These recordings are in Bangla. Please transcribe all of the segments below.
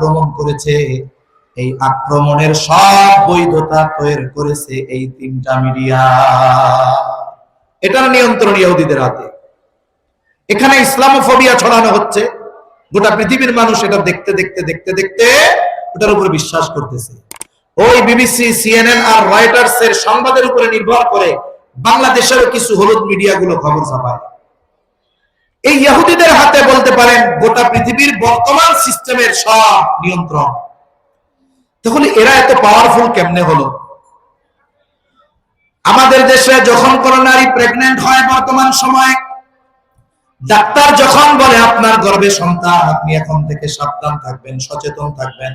আক্রমণ করেছে, এই আক্রমণের সব বৈধতা তৈরি করেছে এই তিনটা মিডিয়া। এটার নিয়ন্ত্রণ ইহুদিদের হাতে। এখানে ইসলামোফোবিয়া ছড়ানো হচ্ছে। গোটা পৃথিবীর মানুষ এটা দেখতে দেখতে দেখতে দেখতে ওটার উপরে বিশ্বাস করতেছে। ওই বিবিসি, সিএনএন আর রয়টার্স এর সংবাদের উপরে নির্ভর করে বাংলাদেশেরও কিছু হলুদ মিডিয়া গুলো খবর ছাপায়। এই ইহুদিদের হাতে বলতে পারেন, গোটা পৃথিবীর বর্তমান সিস্টেমের সব নিয়ন্ত্রণ। তাহলে এরা এত পাওয়ারফুল কেমনে হলো? আমাদের দেশে যখন কোন নারী প্রেগনেন্ট হয় বর্তমান সময়ে, ডাক্তার যখন বলে, আপনার গর্ভে সন্তান, আপনি এখন থেকে সাবধান থাকবেন, সচেতন থাকবেন।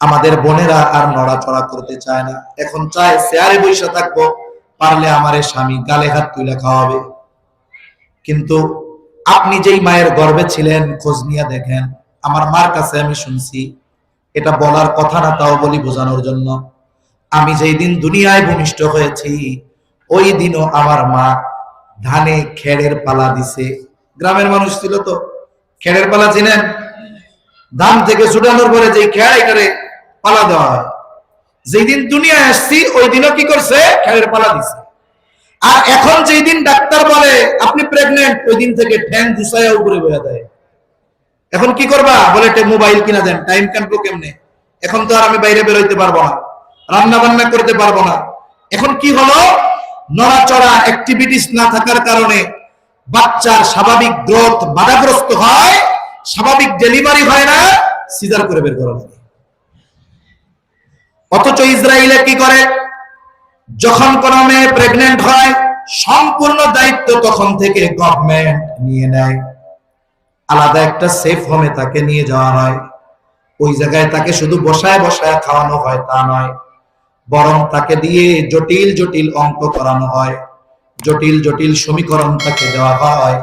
আমাদের বোনেরা আর নড়াচড়া করতে চায় না। এখন চায় চেয়ারে বসে থাকব, পারলে আমার স্বামী গালে হাত তুলে খাওয়াবে। কিন্তু আপনি যেই মায়ের গর্বে ছিলেন, খোঁজ নিয়ে দেখেন, আমার মার কাছে আমি শুনছি, এটা বলার কথা না তাও বলি বোঝানোর জন্য। আমি যেই দিন দুনিয়ায় ভূমিষ্ঠ হয়েছি, ওই দিনও আমার মা ধানে খেড়ের পালা দিছে। গ্রামের মানুষ ছিল তো, খেড়ের পালা চিনেন? ধান থেকে ছুটানোর পরে যে খেড় এখানে পালা দেওয়া হয়। যেই দিন দুনিয়ায় আসছি, ওই দিনও কি করছে? খেড়ের পালা দিছে। আর এখন যেই দিন ডাক্তার বলে আপনি প্রেগনেন্ট ওই দিন থেকে ঠ্যাং ঘুষাইয়া উপরে বয়া দেয়। এখন কি করবা? বলে মোবাইল কিনা দেন টাইম কাটবো কেমনে? এখন তো আর আমি বাইরে বেরোইতে পারব না রান্না বান্না করতে পারব না। এখন কি হলো? নড়াচড়া অ্যাক্টিভিটিস না থাকার কারণে বাচ্চার স্বাভাবিক গ্রোথ বাধাগ্রস্ত হয়, স্বাভাবিক ডেলিভারি হয় না, সিজার করে বের করা লাগে। অথচ ইসরায়েলে কি করে? যখন কোন মেয়ে প্রেগনেন্ট হয়, সম্পূর্ণ দায়িত্ব তখন থেকে গভর্নমেন্ট নিয়ে নেয়। আলাদা একটা সেফ হোমে তাকে নিয়ে যাওয়া হয়। ওই জায়গায় তাকে শুধু বসায় বসায় খাওয়ানো হয়, তা নয়। বরং তাকে দিয়ে জটিল জটিল অঙ্ক করানো হয়। জটিল জটিল সমীকরণ তাকে দেওয়া হয়।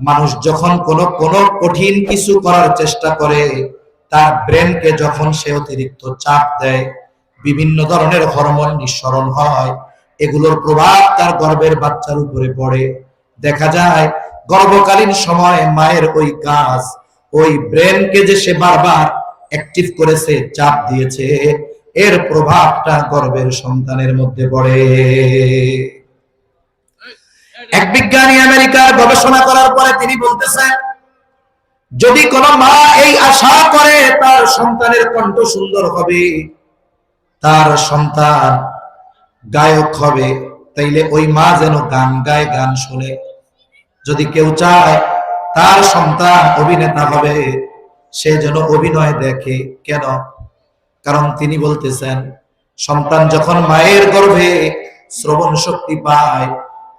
মানুষ যখন কোন কোন কঠিন কিছু করার চেষ্টা করে, তার ব্রেনকে যখন সে অতিরিক্ত চাপ দেয় বিভিন্ন ধরনের হরমোন নিঃসরণ হয়। এগুলোর প্রভাব তার গর্ভের বাচ্চার উপরে পড়ে। দেখা যায়, গর্ভকালীন সময় মায়ের ওই কাজ, ওই ব্রেনকে যে সে বারবার অ্যাক্টিভ করেছে, চাপ দিয়েছে, এর প্রভাবটা গর্ভের সন্তানের মধ্যে পড়ে। এক বিজ্ঞানী আমেরিকার গবেষণা করার পরে তিনি বলতেছেন, যদি কোন মা এই আশা করে, তার সন্তানের কণ্ঠ সুন্দর হবে। তার সন্তান গায়ক হবে, তাইলে ওই মা যেন গান গায়, গান শুনে। যদি কেউ চায় তার সন্তান অভিনেতা হবে, সে যেন অভিনয় দেখে। কেন? কারণ তিনি বলতেছেন, সন্তান যখন মায়ের গর্ভে শ্রবণ শক্তি পায়,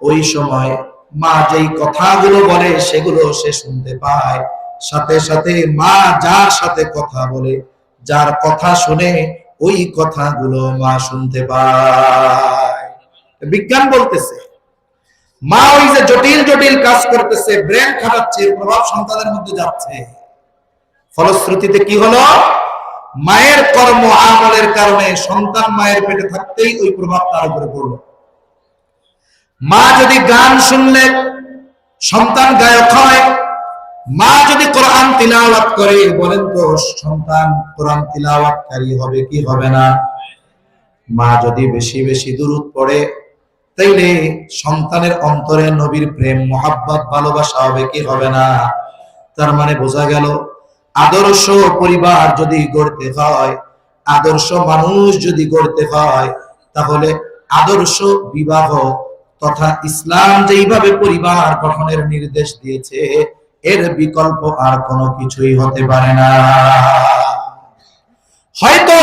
ওই সময় মা যেই কথাগুলো বলে সেগুলো সে শুনতে পায়। সাথে সাথে মা যার সাথে কথা বলে, যার কথা শুনে ওই কথাগুলো মা শুনতে পায়। বিজ্ঞান বলতেছে, মা ওই যে জটিল জটিল কাজ করতেছে, ব্রেন খাটাচ্ছে, প্রভাব সন্তানের মধ্যে যাচ্ছে। ফলশ্রুতিতে কি হলো? মায়ের কর্ম আমলের কারণে সন্তান মায়ের পেটে থাকতেই ওই প্রভাব তার উপরে পড়ল। মা যদি গান শুনলে, সন্তান গায়ক হয় মা যদি কোরআন তিলাওয়াত করে, বলেন তো, সন্তান কোরআন তিলাওয়াতকারী হবে কি হবে না? মা যদি বেশি বেশি দূরত পড়ে, তাইলে সন্তানের অন্তরে নবীর প্রেম, মোহাব্বত, ভালোবাসা হবে কি হবে না? তার মানে বোঝা গেল, আদর্শ পরিবার যদি গড়তে হয়, আদর্শ মানুষ যদি গড়তে হয়, তাহলে আদর্শ বিবাহ তথা ইসলাম যেইভাবে পরিবার গঠনের নির্দেশ দিয়েছে এর বিকল্প আর কোনো কিছুই হতে পারে না। হয়তো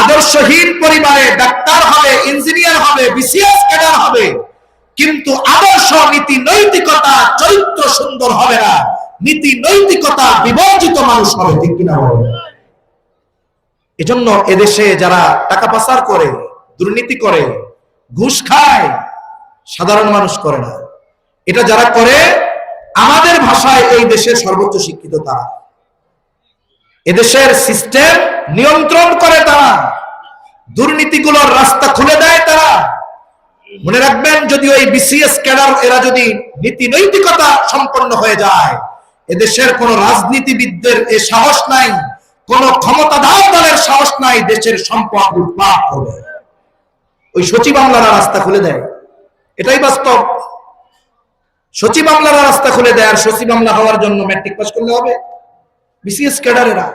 আদর্শহীন পরিবারে ডাক্তার হবে, ইঞ্জিনিয়ার হবে, বিসিএস ক্যাডার হবে, কিন্তু আদর্শ নীতি নৈতিকতা চরিত্র সুন্দর হবে না। নীতি নৈতিকতা বিবর্জিত মানুষ হবে, ঠিক কিনা এজন্য এদেশে যারা টাকা পাচার করে, দুর্নীতি করে, ঘুষ খায়, সাধারণ মানুষ করে না। এটা যারা করে আমাদের ভাষায় এই দেশের সর্বোচ্চ শিক্ষিত তারা। এদেশের সিস্টেম নিয়ন্ত্রণ করে তারা। দুর্নীতিগুলোর রাস্তা খুলে দেয় তারা। মনে রাখবেন, যদি ওই বিসিএস ক্যাডার এরা যদি নীতি নৈতিকতা সম্পন্ন হয়ে যায়, এদেশের কোন রাজনীতিবিদদের এ সাহস নাই, কোন ক্ষমতাধার দলের সাহস নাই, দেশের সম্পদ লুটপাট করবে ওই সচিব আমলারা রাস্তা খুলে দেয়। এটাই বাস্তব। সচিব আমলারা রাস্তা খুলে দেয় আর সচিব আমলা হওয়ার জন্য ম্যাট্রিক পাস করলে হবে। বিসিএস ক্যাডারেরা,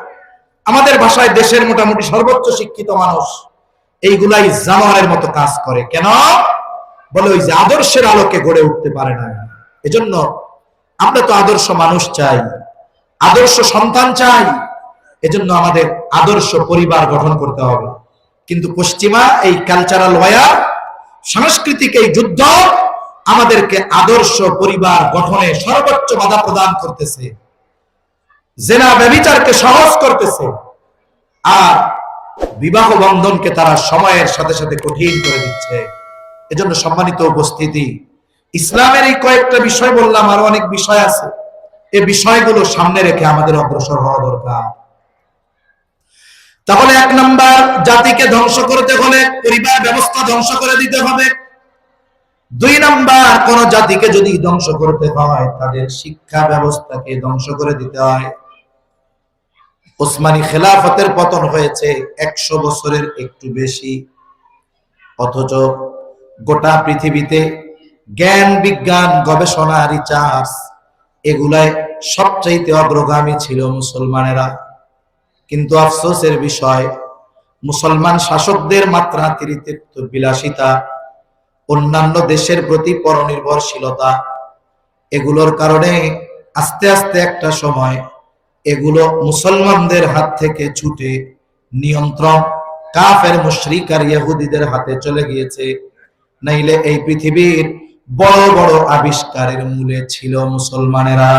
আমাদের ভাষায় দেশের মোটামুটি সর্বোচ্চ শিক্ষিত মানুষ, এইগুলাই জানোয়ারের মতো কাজ করে। কেন? বলে ওই যে আদর্শের আলোকে গড়ে উঠতে পারে না। এজন্য আমরা তো আদর্শ মানুষ চাই, আদর্শ সন্তান চাই, এজন্য আমাদের আদর্শ পরিবার গঠন করতে হবে। কিন্তু পশ্চিমা, এই কালচারাল ওয়ার সাংস্কৃতিক এই যুদ্ধ আমাদেরকে আদর্শ পরিবার গঠনে সর্বোচ্চ বাধা প্রদান করতেছে। জেনা ব্যবিচারকে সহজ করতেছে। আর বিবাহ বন্ধনকে তারা সময়ের সাথে সাথে কঠিন করে দিচ্ছে। এজন্য সম্মানিত উপস্থিতি, ইসলামের এই কয়েকটা বিষয় বললাম, আরও অনেক বিষয় আছে। এই বিষয়গুলো সামনে রেখে আমাদের অগ্রসর হওয়া দরকার। তাহলে এক নাম্বার, জাতিকে ধ্বংস করতে হলে পরিবার ব্যবস্থা ধ্বংস করে দিতে হবে। দুই নাম্বার, কোন জাতিকে যদি ধ্বংস করতে হয়, তাদের শিক্ষা ব্যবস্থাকে ধ্বংস করে দিতে হয়। ওসমানী খেলাফতের পতন হয়েছে একশো বছরের একটু বেশি। অথচ গোটা পৃথিবীতে জ্ঞান, বিজ্ঞান, গবেষণা রিচার্জ এগুলায় সবচাইতে অগ্রগামী ছিল মুসলমানেরা। কিন্তু আফসোসের বিষয়, মুসলমান শাসকদের মাত্রা মাত্রাতিরিক্ত বিলাসিতা অন্যান্য দেশের প্রতি পরনির্ভরশীলতা, এগুলোর কারণে আস্তে আস্তে একটা সময় এগুলো মুসলমানদের হাত থেকে ছুটে নিয়ন্ত্রণ, কাফের, মুশরিক আর ইহুদিদের হাতে চলে গিয়েছে। নাইলে এই পৃথিবীর বড় বড় আবিষ্কারের মূলে ছিল মুসলমানেরা।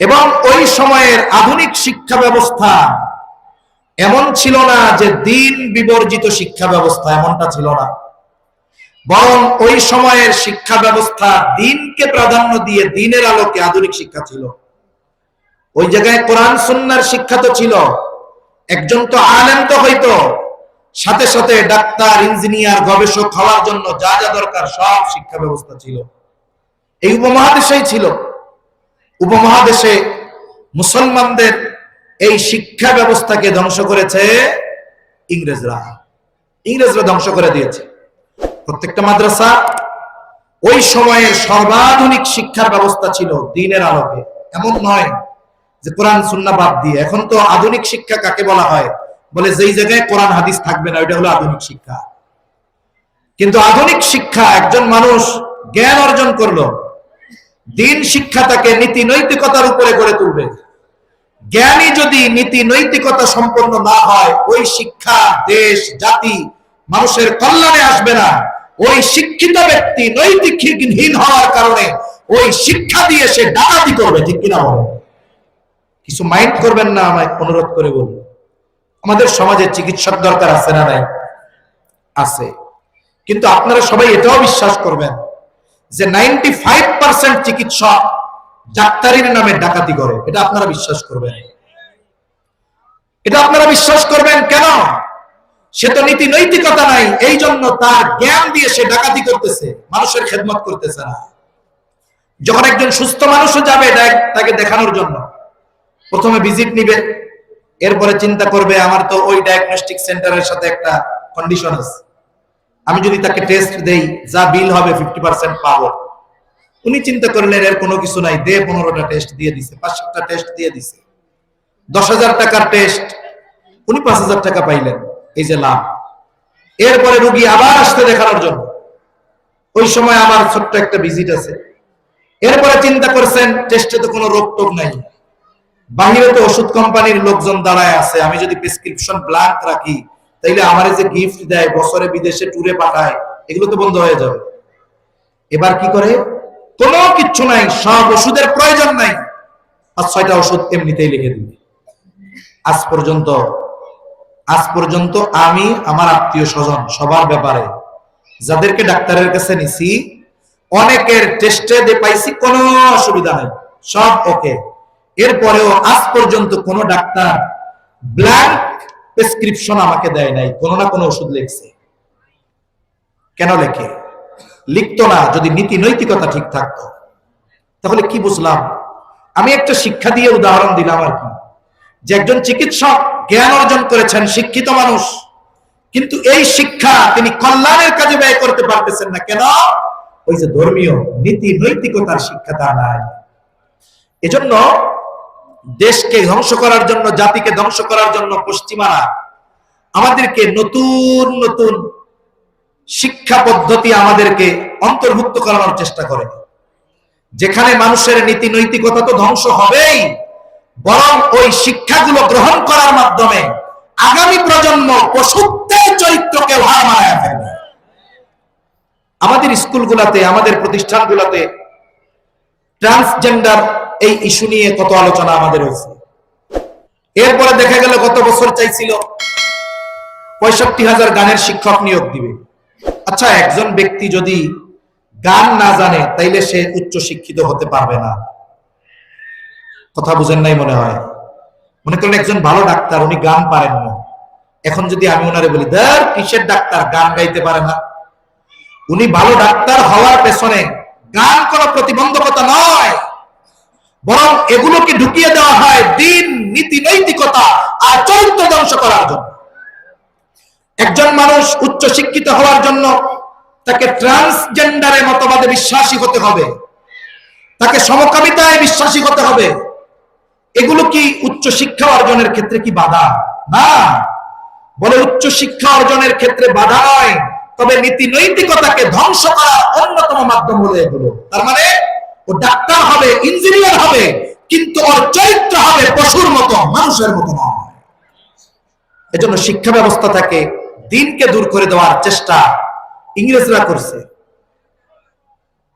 এবং ওই সময়ের আধুনিক শিক্ষা ব্যবস্থা এমন ছিল না যে দিন বিবর্জিত শিক্ষা ব্যবস্থা এমনটা ছিল না। বরং ওই সময়ের শিক্ষা ব্যবস্থা দিনকে প্রাধান্য দিয়ে দিনের আলোকে আধুনিক শিক্ষা ছিল। ওই জায়গায় কোরআন, সুন্নার শিক্ষা তো ছিল। একজন তো আলেম তো হইতো। সাথে সাথে ডাক্তার, ইঞ্জিনিয়ার, গবেষক হওয়ার জন্য যা যা দরকার সব শিক্ষা ব্যবস্থা ছিল। এই উপমহাদেশেই ছিল। উপমহাদেশে মুসলমানদের এই শিক্ষা ব্যবস্থাকে ধ্বংস করেছে ইংরেজরা। ইংরেজরা ধ্বংস করে দিয়েছে। প্রত্যেকটা মাদ্রাসা ওই সময়ের সর্বাধুনিক শিক্ষার ব্যবস্থা ছিল দিনের আলোকে। এমন নয় যে কোরআন, সুন্না বাদ দিয়ে। এখন তো আধুনিক শিক্ষা কাকে বলা হয়? বলে যেই জায়গায় কোরআন, হাদিস থাকবে না, ওইটা হলো আধুনিক শিক্ষা। কিন্তু আধুনিক শিক্ষা একজন মানুষ জ্ঞান অর্জন করল। দিন শিক্ষা তাকে নীতি নৈতিকতার উপরে গড়ে তুলবে। জ্ঞানী যদি নীতি নৈতিকতা সম্পন্ন না হয়, ওই শিক্ষা দেশ, জাতি, মানুষের কল্যাণে আসবে না। ওই শিক্ষিত ব্যক্তি নৈতিকহীন হওয়ার কারণে ওই শিক্ষা দিয়ে সে ডাকাতি করবে, ঠিক কিনা কিছু মাইন্ড করবেন না আমায়, অনুরোধ করে বলব। আমাদের সমাজে চিকিৎসক দরকার আছে না নাই? আছে। কিন্তু আপনারা সবাই এটাও বিশ্বাস করবেন যে নাইনটি ফাইভ পার্সেন্ট চিকিৎসক ডাক্তারির নামে ডাকাতি করে। এটা আপনারা বিশ্বাস করবেন। এটা আপনারা বিশ্বাস করবেন কেন? সে তো নীতি নৈতিকতা নাই এই জন্য তার জ্ঞান দিয়ে সে ডাকাতি করতেছে, মানুষের খেদমত করতেছে না। যখন একজন সুস্থ মানুষও যাবে তাকে দেখানোর জন্য। প্রথমে ভিজিট নিবে, এরপরে চিন্তা করবে, আমার তো ওই ডায়াগনস্টিক সেন্টারের সাথে একটা কন্ডিশন আছে। আমি যদি তাকে টেস্ট দেই, যা বিল হবে ফিফটি পার্সেন্ট পাবো। উনি চিন্তা করলেন, এর কোনো কিছু নাই, দে পনেরোটা টেস্ট দিয়ে দিছে, পাঁচ সাতটা টেস্ট দিয়ে দিছে। দশ হাজার টাকার টেস্ট উনি পাঁচ হাজার টাকা পাইলেন, এই যে লাভ। এরপরে রুগী আবার আসতে দেখানোর জন্য। ওই সময় আমার ছোট্ট একটা ভিজিট আছে। এরপরে চিন্তা করছেন টেস্টে তো কোনো রোগ টোগ নাই। বাহিরে তো ওষুধ কোম্পানির লোকজন দাঁড়ায় আছে, আমি যদি প্রেসক্রিপশন ব্ল্যাঙ্ক রাখি, তাইলে আমার যে গিফট দেয়, বছরে বিদেশে ট্যুরে পাঠায়, এগুলো তো বন্ধ হয়ে যাবে। এবার কি করে? কোনো কিচ্ছু নাই, সব ওষুধের প্রয়োজন নাই। আর ছয়টা ওষুধ এমনিতেই লিখে দিবে। আজ পর্যন্ত আজ পর্যন্ত আমি, আমার আত্মীয় স্বজন, সবার ব্যাপারে যাদেরকে ডাক্তারের কাছে নিছি, অনেকের টেস্টে দিয়ে পাইছি কোনো অসুবিধা নাই, সব ওকে। এরপরেও আজ পর্যন্ত কোনো ডাক্তার ব্ল্যাঙ্ক প্রেসক্রিপশন আমাকে দেয় নাই, কোনো না কোনো ওষুধ লিখছে। কেন লেখে? লিখতো না, যদি নীতি নৈতিকতা ঠিক থাকতো। তাহলে কি বুঝলাম? আমি একটা শিক্ষা দিয়ে উদাহরণ দিলাম আর কি। যে একজন চিকিৎসক জ্ঞান অর্জন করেছেন, শিক্ষিত মানুষ। কিন্তু এই শিক্ষা তিনি কল্যাণের কাজে ব্যয় করতে পারতেছেন না। কেন? ওই যে ধর্মীয় নীতি নৈতিকতার শিক্ষা তা নাই। এজন্য দেশকে ধ্বংস করার জন্য, জাতিকে ধ্বংস করার জন্য পশ্চিমারা আমাদেরকে নতুন নতুন শিক্ষা পদ্ধতি আমাদেরকে অন্তর্ভুক্ত করানোর চেষ্টা করে। যেখানে মানুষের নীতি নৈতিকতা তো ধ্বংস হবেই, বরং ওই শিক্ষাগুলো গ্রহণ করার মাধ্যমে আগামী প্রজন্ম পশুত্বের চরিত্রকে হার মারায় ফেলবে। আমাদের স্কুলগুলোতে, আমাদের প্রতিষ্ঠানগুলোতে ট্রান্সজেন্ডার এই ইস্যু নিয়ে কত আলোচনা আমাদের হয়েছে। এরপরে দেখা গেল গত বছর চাইছিল পঁয়ষট্টি হাজার গানের শিক্ষক নিয়োগ দিবে। আচ্ছা একজন ব্যক্তি যদি গান না জানে, তাইলে সে উচ্চ শিক্ষিত হতে পারবে না। কথা বুঝেন নাই মনে হয়? মনে করেন একজন ভালো ডাক্তার, উনি গান পারেন না। এখন যদি আমি ওনারে বলি, ধর, কিসের ডাক্তার? গান গাইতে পারে না। উনি ভালো ডাক্তার হওয়ার পেছনে গান কোনো প্রতিবন্ধকতা নয়। বরং এগুলোকে ঢুকিয়ে দেওয়া হয় দিন, নীতি, নৈতিকতা আর চরিত্র ধ্বংস করার জন্য। একজন মানুষ উচ্চ শিক্ষিত হওয়ার জন্য তাকে ট্রান্সজেন্ডারের মতবাদে বিশ্বাসী হতে হবে। তাকে সমকামিতায় বিশ্বাসী হতে হবে। এগুলো কি উচ্চ শিক্ষা অর্জনের ক্ষেত্রে কি বাধা? না। বলে উচ্চ শিক্ষা অর্জনের ক্ষেত্রে বাধা নয় তবে নীতি নৈতিকতাকে ধ্বংস করার অন্যতম মাধ্যম হলো এগুলো। তার মানে ও ডাক্তার হবে, ইঞ্জিনিয়ার হবে, কিন্তু ওর চরিত্র হবে পশুর মতো, মানুষের মতো নয়। এজন্য শিক্ষা ব্যবস্থা থেকে দিনকে দূর করে দেওয়ার চেষ্টা ইংরেজরা করছে।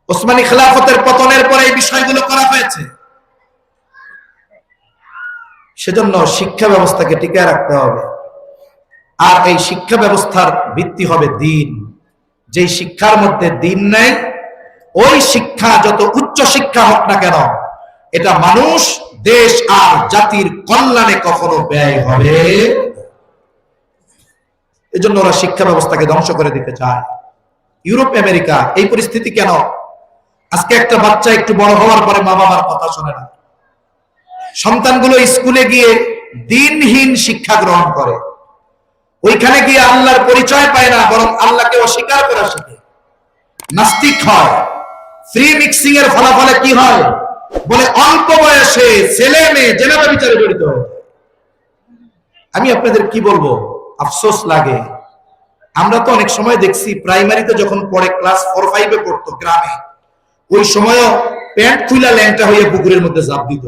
ওসমানী খেলাফতের পতনের পরে এই বিষয়গুলো করা হয়েছে। সেজন্য শিক্ষা ব্যবস্থাকে টিকে রাখতে হবে। আর এই শিক্ষা ব্যবস্থার ভিত্তি হবে দিন। যেই শিক্ষার মধ্যে দিন নেই, ওই শিক্ষা যত উচ্চ শিক্ষা হোক না কেন, এটা মানুষ, দেশ আর জাতির কল্যাণে কখনো ব্যয় হবে এজন্য ওরা শিক্ষা ব্যবস্থাকে ধ্বংস করে দিতে চায়। ইউরোপ, আমেরিকা, এই পরিস্থিতি কেন? আজকে একটা বাচ্চা একটু বড় হওয়ার পরে মা বাবার কথা শোনে না। সন্তানগুলো স্কুলে গিয়ে দিনহীন শিক্ষা গ্রহণ করে। ওইখানে গিয়ে আল্লাহর পরিচয় পায় না, বরং আল্লাহকে অস্বীকার করা শিখে। নাস্তিক হয়। ফ্রি মিক্সিং এর ফলাফলে কি হয়? বলে অল্প বয়সে ছেলে মেয়ে জেনাবা বিচারে জড়িত আমি আপনাদের কি বলব? আফসোস লাগে। আমরা তো অনেক সময় দেখছি প্রাইমারিতে যখন পড়ে ক্লাস ফোর ফাইভে পড়তো গ্রামে, ওই সময়ও প্যান্ট খুলা ল্যাংটা হয়ে পুকুরের মধ্যে জাপ দিত।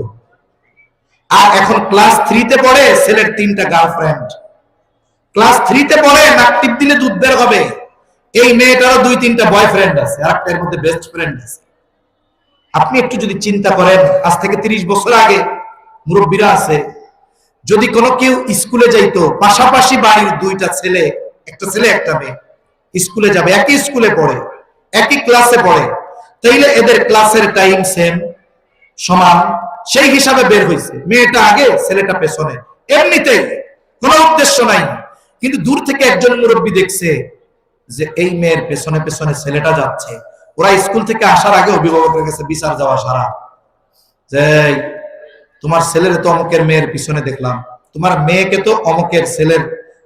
আর এখন ক্লাস থ্রিতে পড়ে ছেলের তিনটা গার্লফ্রেন্ড ক্লাস থ্রিতে পড়ে নাক টিপ দিলে দুধ বের হবে। এই মেয়েটারও দুই তিনটা বয়ফ্রেন্ড আছে, আর একটা এর মধ্যে বেস্ট ফ্রেন্ড আছে। আপনি একটু যদি চিন্তা করেন, আজ থেকে তিরিশ বছর আগে মুরব্বীরা আছে যদি কোনো কেউ স্কুলে যাইতো, পাশাপাশি বাড়ির দুইটা ছেলে, একটা ছেলে, একটা মেয়ে, স্কুলে যাবে, একই স্কুলে পড়ে, একই ক্লাসে পড়ে, তাইলে এদের ক্লাসের টাইম সেম, সমান, সেই হিসাবে বের হয়েছে মেয়েটা আগে, ছেলেটা পেছনে। এমনিতেই, কোনো উদ্দেশ্য নাই। কিন্তু দূর থেকে একজন মুরব্বী দেখছে যে এই মেয়ের পেছনে পেছনে ছেলেটা যাচ্ছে। ওরা স্কুল থেকে আসার আগে অভিভাবকের কাছে বিচার যাওয়া সারা। যে তোমার ছেলের তো অমুকের মেয়ের পিছনে দেখলাম। তোমার মেয়েকে তো অমুকের ছেলের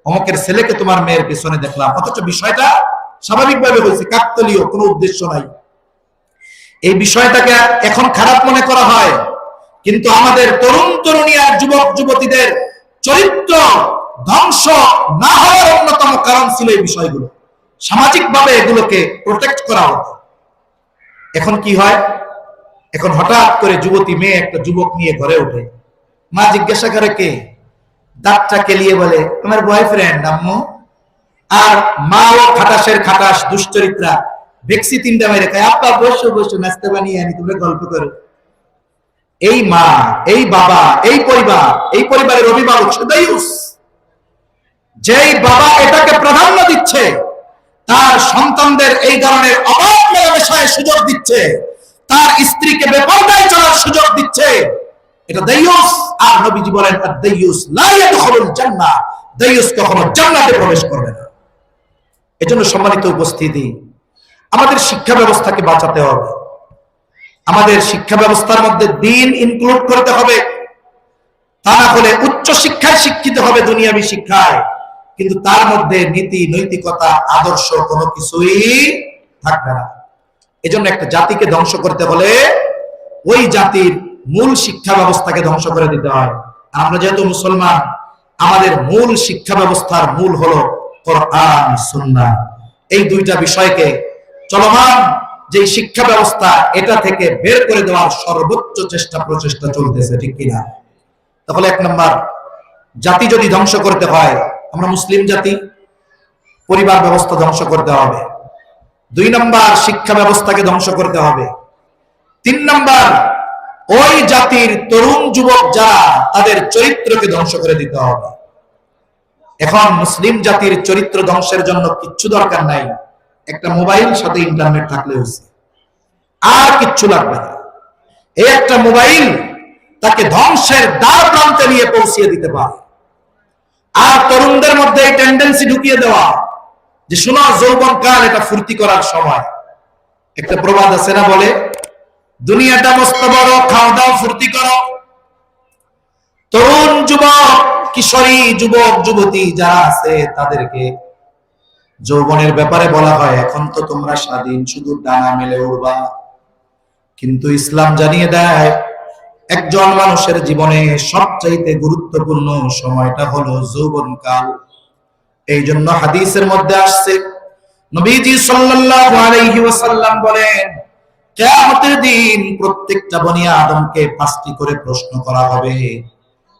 অমুকের ছেলেকে তোমার মেয়ের পিছনে দেখলাম। অথচ বিষয়টা স্বাভাবিকভাবে হয়েছে কাকতলীয়, কোনো উদ্দেশ্য নাই। এই বিষয়টাকে এখন খারাপ মনে করা হয়। কিন্তু আমাদের তরুণ তরুণী আর যুবক যুবতীদের চরিত্র ধ্বংস না হওয়ার অন্যতম কারণ ছিল এই বিষয়গুলো। সামাজিকভাবে এগুলোকে প্রোটেক্ট করা হতো। এখন কি হয়? এখন হঠাৎ করে যুবতী মেয়ে একটা যুবক নিয়ে ঘরে ওঠে। মা জিজ্ঞাসা করে, কে? দাঁতটা কেলিয়ে বলে তোমার বয়ফ্রেন্ড আম্মু। আর মা ও খাটাসের খাটাস, দুশ্চরিত্রা ভেক্সি তিনটা মেরে খায় আব্বা বসো বসো, নাস্তা বানিয়ে আনি, তোমরা গল্প করো। এই মা, এই বাবা, এই পরিবার, এই পরিবারের অভিভাবক সদায়ুস যেই বাবা এটাকে প্রাধান্য দিচ্ছে, তার সন্তানদের এই ধরনের অবাধ মেলামেশায় সুযোগ দিচ্ছে। তার স্ত্রীকে বেপরদায় চলার সুযোগ দিচ্ছে। এটা দাইয়ুস আর নবীজি বলেন দাইয়ুস লা ইয়াদখুলুল জান্নাহ। দাইয়ুস কখনো জান্নাতে প্রবেশ করবে না। এজন্য সম্মানিত উপস্থিতি, আমাদের শিক্ষা ব্যবস্থাকে বাঁচাতে হবে। আমাদের শিক্ষা ব্যবস্থার মধ্যে দিন ইনক্লুড করতে হবে। তা না হলে উচ্চ শিক্ষায় শিক্ষিত হবে দুনিয়াবি শিক্ষায়। কিন্তু তার মধ্যে নীতি, নৈতিকতা, আদর্শ কোনো কিছুই থাকবে না। এজন্য একটা জাতিকে ধ্বংস করতে হলে ওই জাতির মূল শিক্ষা ব্যবস্থাকে ধ্বংস করে দিতে হয়। আর আমরা যেহেতু মুসলমান, আমাদের মূল শিক্ষা ব্যবস্থার মূল হলো কোরআন এই দুইটা বিষয়কে চলমান যে শিক্ষা ব্যবস্থা, এটা থেকে বের করে দেওয়ার সর্বোচ্চ চেষ্টা প্রচেষ্টা চলতেছে, ঠিক কিনা? তাহলে এক নম্বর, জাতি যদি ধ্বংস করতে হয়, আমরা মুসলিম জাতি, পরিবার ব্যবস্থা ধ্বংস করতে হবে। দুই নম্বর শিক্ষা ব্যবস্থাকে ধ্বংস করতে হবে। তিন নম্বর, ওই জাতির তরুণ যুবক যারা, তাদের চরিত্রকে ধ্বংস করে দিতে হবে। এখন মুসলিম জাতির চরিত্র ধ্বংসের জন্য কিচ্ছু দরকার নাই। একটা মোবাইল, সাথে ইন্টারনেট থাকলে হয়েছে। আর কিচ্ছু লাগবে না। এই একটা মোবাইল তাকে ধ্বংসের দ্বার প্রান্তে নিয়ে পৌঁছিয়ে দিতে পারে। আর তরুণদের মধ্যে এই টেন্ডেন্সি ঢুকিয়ে দেওয়া যে শোনো যৌবন কাল এটা ফুর্তি করার সময়। একটা প্রবাদ আছে না বলে? দুনিয়াটা মস্ত বড় খাওয়া দাওয়া ফুর্তি করো। তরুণ যুবক, কিশোরী যুবক, যুবতী যারা আছে, তাদেরকে যৌবনের ব্যাপারে বলা হয়, এখন তো তোমরা স্বাধীন, শুধু ডানা মেলে উড়বা। কিন্তু ইসলাম জানিয়ে দেয়, একজন মানুষের জীবনে সবচাইতে গুরুত্বপূর্ণ সময়টা হলো যৌবনকাল। এই জন্য হাদিসের মধ্যে আসছে, নবীজি সাল্লাল্লাহু আলাইহি ওয়াসাল্লাম বলেন, কিয়ামতের দিন প্রত্যেকটা বনি আদমকে পাঁচটি করে প্রশ্ন করা হবে।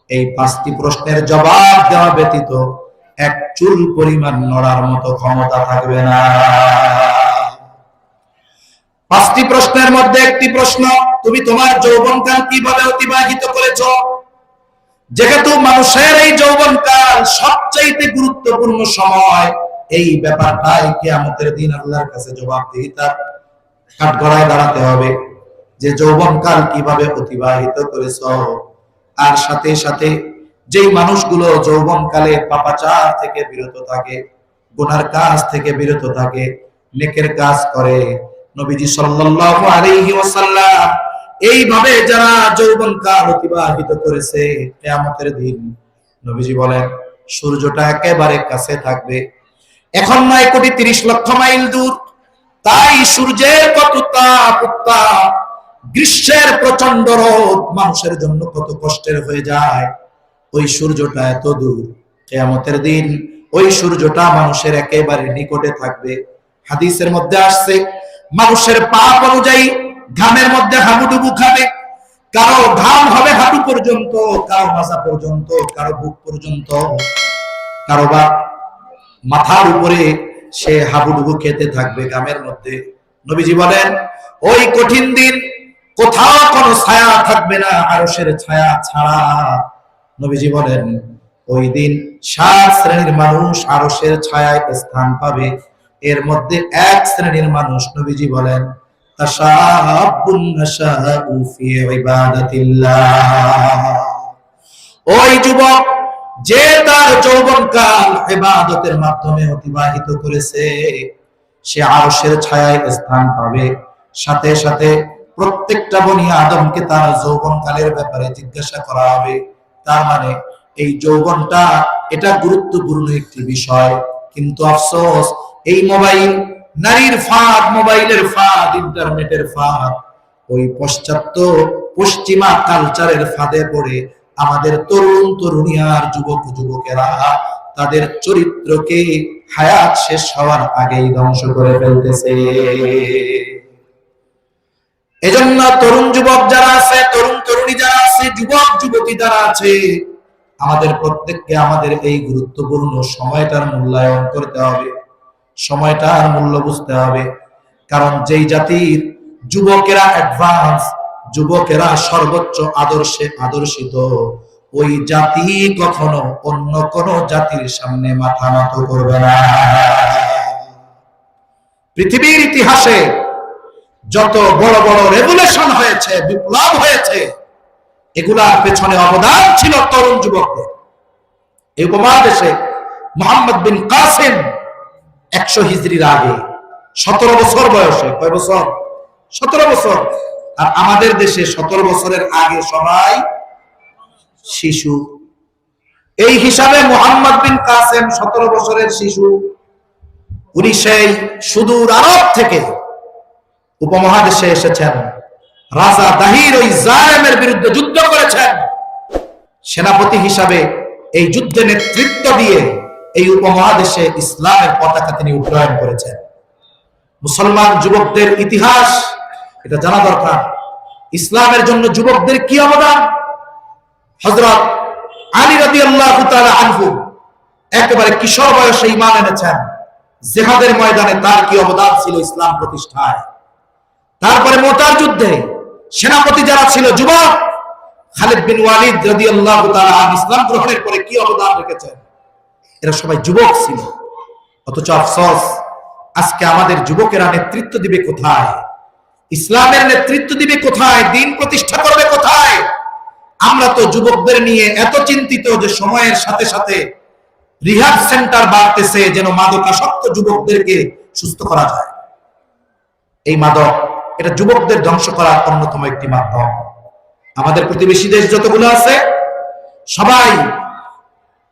এই পাঁচটি প্রশ্নের জবাব দেওয়া ব্যতীত এক চুল পরিমাণ নড়ার মতো ক্ষমতা থাকবে না। পাঁচটি প্রশ্নের মধ্যে একটি প্রশ্ন, তুমি তোমার যৌবনকাল কীভাবে অতিবাহিত করেছ? যেহেতু মানুষের এই যৌবনকাল সবচাইতে গুরুত্বপূর্ণ সময় এই ব্যাপারটাই কেয়ামতের দিন আল্লাহর কাছে জবাবদিহিতার কাঠগড়ায় দাঁড়াতে হবে। যে যৌবনকাল কীভাবে অতিবাহিত করেছ, আর সাথে সাথে যেই মানুষগুলো যৌবনকালে পাপাচার থেকে বিরত থাকে, গুনার কাজ থেকে বিরত থাকে, নেকের কাজ করে, নবীজি সাল্লাল্লাহু আলাইহি এইভাবে যারা যৌবনকাল অতিবাহিত করেছে, কিয়ামতের দিন নবীজি বলেন সূর্যটা একেবারে কাছে থাকবে। এখন নয় কোটি তিরিশ লক্ষ মাইল দূর। তাই সূর্যের কত তাপ গ্রীষ্মের প্রচণ্ড রোদ মানুষের জন্য কত কষ্টের হয়ে যায়। ওই সূর্যটা এত দূর, কেয়ামতের দিন ওই সূর্যটা মানুষের একেবারে নিকটে থাকবে। হাদিসের মধ্যে আসছে, মানুষের পাপ অনুযায়ী ঘামের মধ্যে হাবুডুবু খাবে। কারও ঘাম হবে হাঁটু পর্যন্ত, কারও মাথা পর্যন্ত, কারও বুক পর্যন্ত। কারও বা মাথার উপরে সে হাবুডুবু খেতে থাকবে ঘামের মধ্যে। নবীজি বলেন, ওই কঠিন দিন কোথাও কোনো ছায়া থাকবে না, আরশের ছায়া ছাড়া। নবীজি বলেন, ওই দিন সাত শ্রেণির মানুষ আরশের ছায়ায় স্থান পাবে। এর মধ্যে এক শ্রেণির মানুষ, নবীজি বলেন যে তার যৌবনকাল মাধ্যমে অতিবাহিত করেছে, সে স্থান পাবে। সাথে সাথে প্রত্যেকটা বনি আদমকে তার যৌবনকালের ব্যাপারে জিজ্ঞাসা করা হবে। তার মানে এই যৌবনটা, এটা গুরুত্বপূর্ণ একটি বিষয়। কিন্তু আফসোস, এই মোবাইল নারীর ফাঁদ, মোবাইলের ফাঁদ, ইন্টারনেটের ফাঁদ, ওই পশ্চাত্য পশ্চিমা কালচারের ফাঁদে পড়ে আমাদের তরুণ তরুণিয়ার যুবক, যুবকেরা তাদের চরিত্রকে হায়াত শেষ হওয়ার আগেই ধ্বংস করে ফেলতেছে। এজন্য তরুণ যুবক যারা আছে, তরুণ তরুণী যারা আছে, যুবক, যুবতী যারা আছে, আমাদের প্রত্যেককে আমাদের এই গুরুত্বপূর্ণ সময়টার মূল্যায়ন করতে হবে। সময়টার মূল্য বুঝতে হবে। কারণ যেই জাতির যুবকেরা অ্যাডভান্স যুবকেরা সর্বোচ্চ আদর্শে আদর্শিত, ওই জাতি কখনো অন্য কোন জাতির সামনে মাথা নত করবে না। পৃথিবীর ইতিহাসে যত বড় বড় রেগুলেশন হয়েছে, বিপ্লব হয়েছে, এগুলার পেছনে অবদান ছিল তরুণ যুবকদের। এই উপমহাদেশে মোহাম্মদ বিন কাসেম একশো হিজড়ির আগে। সতেরো বছর বয়সে। কয় বছর? সতেরো বছর। আর আমাদের দেশে সতেরো বছরের আগে সবাই শিশু। এই হিসাবে মোহাম্মদ বিন কাসেম সতেরো বছরের শিশু। উনি সেই সুদূর আরব থেকে উপমহাদেশে এসেছেন। রাজা দাহির ওই জালেমের বিরুদ্ধে যুদ্ধ করেছেন। সেনাপতি হিসাবে এই যুদ্ধে নেতৃত্ব দিয়ে এই উপমহাদেশে ইসলামের পতাকা তিনি উড্ডয়ন করেছেন। মুসলমান যুবকদের ইতিহাস, এটা জানা দরকার। ইসলামের জন্য যুবকদের কি অবদান? হজরত আলী রাদি আল্লাহ আনহু একেবারে কিশোর বয়সে ইমান এনেছেন। জেহাদের ময়দানে তার কি অবদান ছিল ইসলাম প্রতিষ্ঠায়? তারপরে মোটার যুদ্ধে সেনাপতি যারা ছিল যুবক, খালিদ বিন ওয়ালিদ রাদি আল্লাহ ইসলাম গ্রহণের পরে কি অবদান রেখেছেন? এরা সবাই যুবক ছিল। অথচ আফসোস, আজকে আমাদের যুবকেরা নেতৃত্ব দিবে কোথায়? ইসলামের নেতৃত্ব দিবে কোথায়? দিন প্রতিষ্ঠা করবে কোথায়? আমরা তো যুবকদের নিয়ে এত চিন্তিত যে সময়ের সাথে সাথে রিহাব সেন্টার বাড়তেছে যেন মাদকাসক্ত যুবকদেরকে সুস্থ করা যায়। এই মাদক, এটা যুবকদের ধ্বংস করার অন্যতম একটি মাধ্যম। আমাদের প্রতিবেশী দেশ যতগুলো আছে, সবাই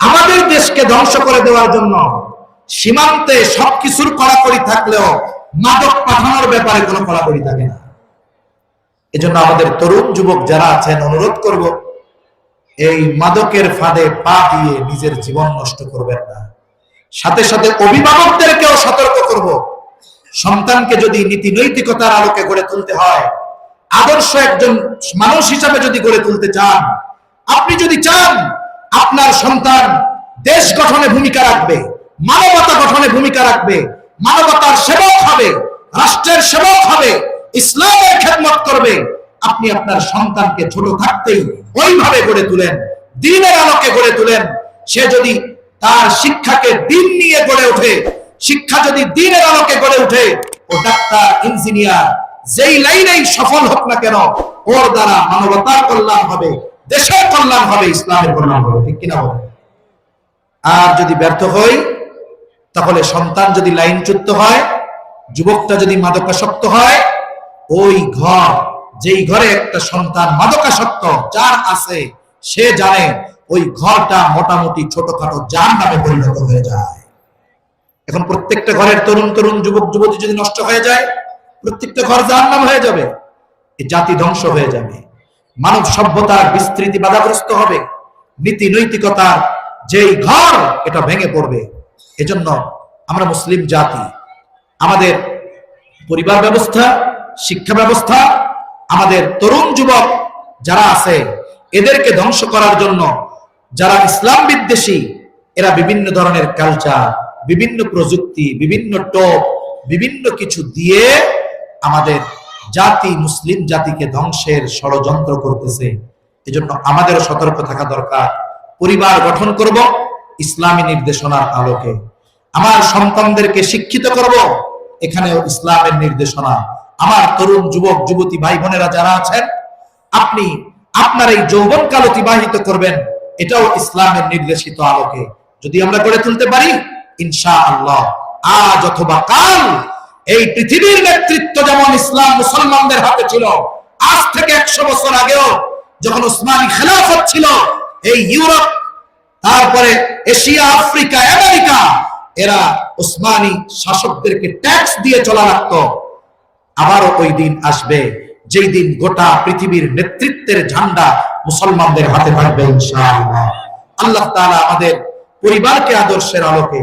আমাদের দেশকে ধ্বংস করে দেওয়ার জন্য সীমান্তে সবকিছুর কড়াকড়ি থাকলেও মাদক পাঠানোর ব্যাপারে কোনো কড়াকড়ি থাকে না। এজন্য আমাদের তরুণ যুবক যারা আছেন, অনুরোধ করব, এই মাদকের ফাঁদে পা দিয়ে নিজের জীবন নষ্ট করবেন না। সাথে সাথে অভিভাবকদেরকেও সতর্ক করব। সন্তানকে যদি নীতি নৈতিকতার আলোকে গড়ে তুলতে হয়, আদর্শ একজন মানুষ হিসাবে যদি গড়ে তুলতে চান, আপনি যদি চান আপনার সন্তান দেশ গঠনে ভূমিকা রাখবে, মানবতা গঠনে ভূমিকা রাখবে, মানবতার সেবক হবে, রাষ্ট্রের সেবক হবে, ইসলামের খেদমত করবে। আপনি আপনার সন্তানকে ছোট থাকতেই ওইভাবে গড়ে তুলেন, দিনের আলোকে গড়ে তুলেন। সে যদি তার শিক্ষাকে দিন নিয়ে গড়ে ওঠে, শিক্ষা যদি দিনের আলোকে গড়ে ওঠে, ও ডাক্তার, ইঞ্জিনিয়ার, যেই লাইনেই সফল হোক না কেন, ওর দ্বারা মানবতার কল্যাণ হবে। দেশের কল্যাণ হবে, ইসলামের কল্যাণ হবে, ঠিক কিনা বলে আর যদি ব্যর্থ হই, তাহলে সন্তান যদি লাইনচ্যুত হয়, যুবকটা যদি মাদকাসক্ত হয়, ওই ঘর, যেই ঘরে একটা সন্তান মাদকাসক্ত, যার আছে, সে জানে ওই ঘরটা মোটামুটি ছোটখাটো যার নামে পরিণত হয়ে যায়। এখন প্রত্যেকটা ঘরের তরুণ তরুণ যুবক যুবতী যদি নষ্ট হয়ে যায়, প্রত্যেকটা ঘর যার নাম হয়ে যাবে জাতি ধ্বংস হয়ে যাবে। মানব সভ্যতার বিস্তৃতি বাধাগ্রস্ত হবে। নীতি নৈতিকতার যেই ঘর, এটা ভেঙে পড়বে। এজন্য আমরা মুসলিম জাতি, আমাদের পরিবার ব্যবস্থা, শিক্ষা ব্যবস্থা, আমাদের তরুণ যুবক যারা আছে, এদেরকে ধ্বংস করার জন্য যারা ইসলাম বিদ্বেষী, এরা বিভিন্ন ধরনের কালচার বিভিন্ন প্রযুক্তি, বিভিন্ন টোপ, বিভিন্ন কিছু দিয়ে আমাদের জাতি মুসলিম জাতিকে ধ্বংসের ষড়যন্ত্র করতেছে। এজন্য আমাদেরও সতর্ক থাকা দরকার। পরিবার গঠন করব, ইসলামী নির্দেশনার আলোকে। আমার সন্তানদেরকে শিক্ষিত করব, এখানেও ইসলামের নির্দেশনা। আমার তরুণ যুবক, যুবতী ভাই, বোনেরা যারা আছেন, আপনি আপনার এই যৌবনকাল অতিবাহিত করবেন, এটাও ইসলামের নির্দেশিত আলোকে। যদি আমরা গড়ে তুলতে পারি ইনশা আল্লাহ আজ অথবা কাল এই পৃথিবীর নেতৃত্ব যেমন ইসলাম মুসলমানদের হাতে ছিল, আজ থেকে একশো বছর আগেও যখন উসমানী খেলাফত ছিল, এই ইউরোপ, তারপরে এশিয়া, আফ্রিকা, আমেরিকা, এরা উসমানী শাসকদেরকে ট্যাক্স দিয়ে চলা রাখতো। আবারও ওই দিন আসবে, যেই দিন গোটা পৃথিবীর নেতৃত্বের ঝান্ডা মুসলমানদের হাতে থাকবে আল্লাহ তাআলা আমাদের পরিবারকে আদর্শের আলোকে,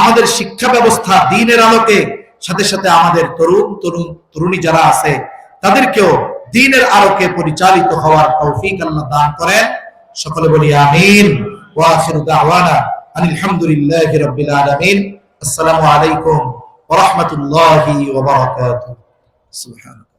আমাদের শিক্ষা ব্যবস্থা দিনের আলোকে সাথে সাথে আমাদের তরুণ তরুণ, তরুণী যারা আছে, তাদেরকেও দিনের আলোকে পরিচালিত হওয়ার তৌফিক আল্লাহ দান করেন। সকলে বলি আমিন। ওয়া আখিরু দাওয়ানা আলহামদুলিল্লাহি রাব্বিল আলামিন। আসসালামু আলাইকুম ওয়া রাহমাতুল্লাহি ওয়া বারাকাতুহু। সুবহানাল্লাহ।